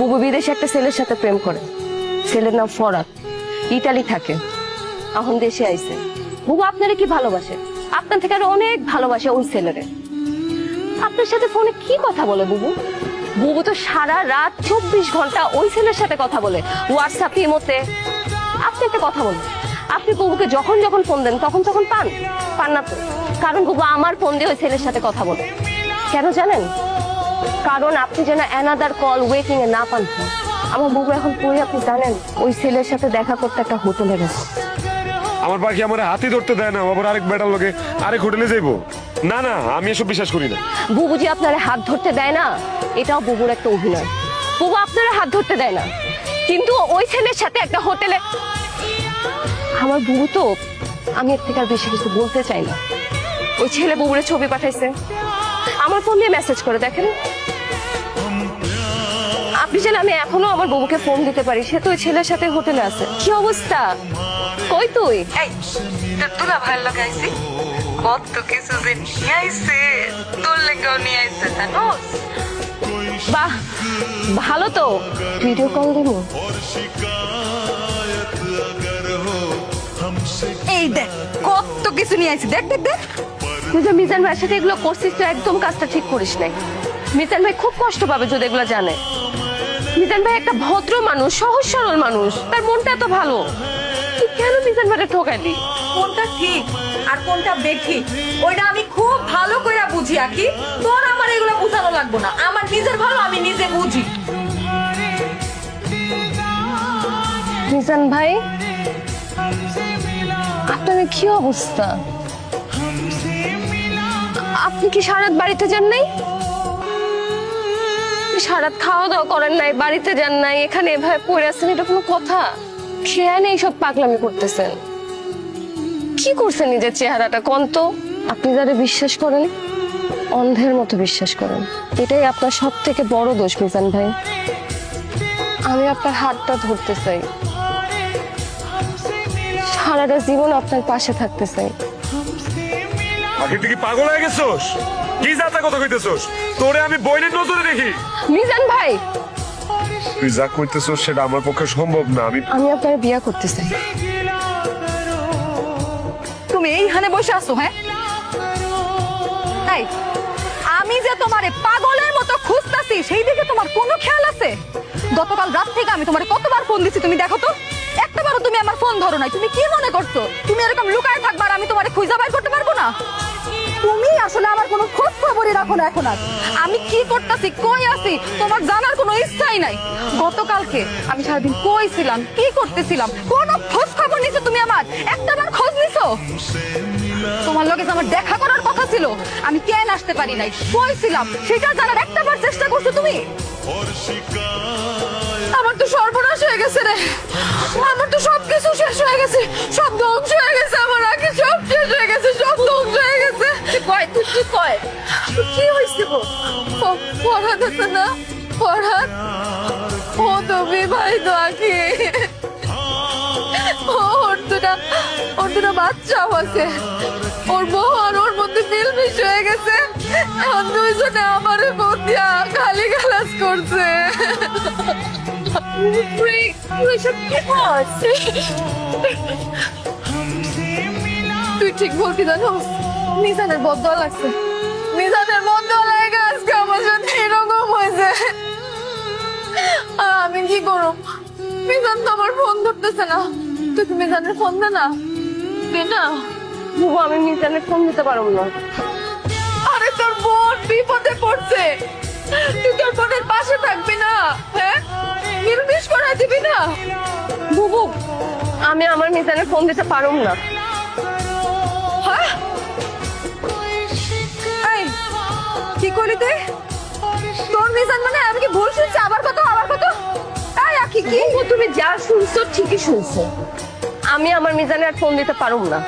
বুবু বিদেশে একটা ছেলের সাথে প্রেম করে। ছেলের নাম ফরাত ইটালি থাকে। এখন দেশে আইছে। বুবু, আপনারে কি ভালোবাসে? আপনার থেকে আরও অনেক ভালোবাসে ওই ছেলেরে। আপনার সাথে ফোনে কি কথা বলে বুবু? বুবু তো সারা রাত চব্বিশ ঘণ্টা ওই ছেলের সাথে কথা বলে। হোয়াটসঅ্যাপ, ইমোতে। আপনি একটা কথা বলুন। আপনি বুবুকে যখন যখন ফোন দেন, তখন তখন পান? পান না তো? কারণ বুবু আমার ফোন দিয়ে ওই ছেলের সাথে কথা বলে। কেন জানেন? কারণ আপনি যেন অ্যানাদার কল ওয়েটিং এ না পান। আমার বউ এখন কই আপনি জানেন? ওই ছেলের সাথে দেখা করতে একটা হোটেলে গেছে। আমার পাখি আমার হাতি ধরতে দেয় না আবার আরেক বেটার লোকে আরেক হোটেলে যাইবো। না না আমি এসব বিশ্বাস করি না। বুবু যে আপনার হাত ধরতে দেয় না এটাও বুবুর একটা অভিনয়। বুবু আপনার হাত ধরতে দেয় না কিন্তু ওই ছেলের সাথে একটা হোটেলে আমার বুবু তো আমি এর থেকে আর বেশি কিছু বলতে চাই না। ওই ছেলে বুবুরে ছবি পাঠাইছে। আমার ফোন দিয়ে মেসেজ করে দেখেন। আপনি যেন আমি এখনও আমার বুবুকে ফোন দিতে পারি সে তো ওই ছেলের সাথে হোটেলে আছে। কি অবস্থা? কই তুই? তোর কত কিছু যে নিয়ে আইছে তোর লেগেও নিয়ে আইছে জানোস? বাহ ভালো তো। ভিডিও কল দিব? এই দেখ কত কিছু নিয়ে আইছি। দেখ দেখ দেখ। তুই যে মিজান ভাইয়ের সাথে এগুলো করছিস তো একদম কাজটা ঠিক করিস নাই। মিজান ভাই খুব কষ্ট পাবে যদি এগুলো জানে। মিজান ভাই একটা ভদ্র মানুষ সহজ সরল মানুষ তার মনটা এত ভালো। তুই কেন মিজান ভাইটা ঠকাইলি কোনটা ঠিক আর কোনটা বেঠিক ওইটা আমি খুব ভালো করে বুঝি আকি। তোর আমার এগুলো বোঝানো লাগবো না। আমার নিজের ভালো আমি নিজে বুঝি। মিজান ভাই আপনার কি অবস্থা? আপনি কি সারাত বাড়িতে যান নাই? সারাত খাওয়া দাওয়া করেন নাই, বাড়িতে যান নাই, এখানে এভাবে পড়ে আছেন, এটা কোনো কথা? খেয়াল এইসব পাগলামি করতেছেন। কি করছেন নিজের চেহারাটা, কোন তো? আপনি যারা বিশ্বাস করেন, অন্ধের মতো বিশ্বাস করেন। এটাই আপনার সব থেকে বড় দোষ, মিজান ভাই। আমি আপনার হাতটা ধরতে চাই। সারাটা জীবন আপনার পাশে থাকতে চাই। পাখি তুই কি পাগল হয়ে গেছোস? কি যাতা কথা কইতেছোস? তোরে আমি বইনের নজরে দেখি। মিজান ভাই। তুই যা কইতেছোস সেটা আমার পক্ষে সম্ভব না। আমি আমি আপনার বিয়া করতে চাই। তুমি এইখানে বসে আছো হ্যাঁ? তাই আমি যে তোমারে পাগলের মতো খুঁজতাছি সেই দিকে তোমার কোনো খেয়াল আছে? গতকাল রাত থেকে আমি তোমারে কতবার ফোন দিছি তুমি দেখো তো। একটা একটাবারও তুমি আমার ফোন ধরো নাই। তুমি কি মনে করছ? তুমি এরকম লুকায় থাকবার আমি তোমারে খুঁজে বাইর করতে পারব না? তুমি আসলে আমার কোনো খোঁজ খবরই রাখো না এখন আর। আমি কি করতেছি, কই আছি? তোমার জানার কোনো ইচ্ছাই নাই। গতকালকে আমি সারাদিন কই ছিলাম, কি করতেছিলাম? কোনো খোঁজ খবর নিছো তুমি আমার? একটাবার খোঁজ নিছো? তোমার লগে আমার দেখা করার কথা ছিল, আমি কেন আসতে পারি নাই? কই ছিলাম? সেটা জানার একটাবার চেষ্টা করছ তুমি? আমার তো সর্বনাশ হয়ে গেছে রে। আমার তো সবকিছু শেষ হয়ে গেছে। সব ধ্বংস ও তো বিবাহিত ওর দুটা ওর দুটা বাচ্চাও আছে। ওর বউ আর ওর মধ্যে মিলমিশ হয়ে গেছে। এখন দুইজনে আমার মধ্যে খালি গালাজ করছে। তুই ঠিক বলতি জানো? নিজানের বদল লাগছে। নিজানের বদল মিজান তো আমার ফোন ধরতেছে না। তুই কি মিজানের ফোন দে না। দে না। বুবু আমি মিজানের ফোন দিতে পারব না। আরে তোর বোন বিপদে পড়ছে। তুই তোর বোনের পাশে থাকবি না হ্যাঁ? মিলমিশ করা দিবি না। বুবু আমি আমার মিজানের ফোন দিতে পারব না। হ্যাঁ? কি করলি তুই? তোর মিজান মানে আমি কি ভুল শুনছি? আবার কত আকি তুমি যা শুনছো ঠিকই শুনছো। আমি আমার মিজানে আর ফোন দিতে পারুম না।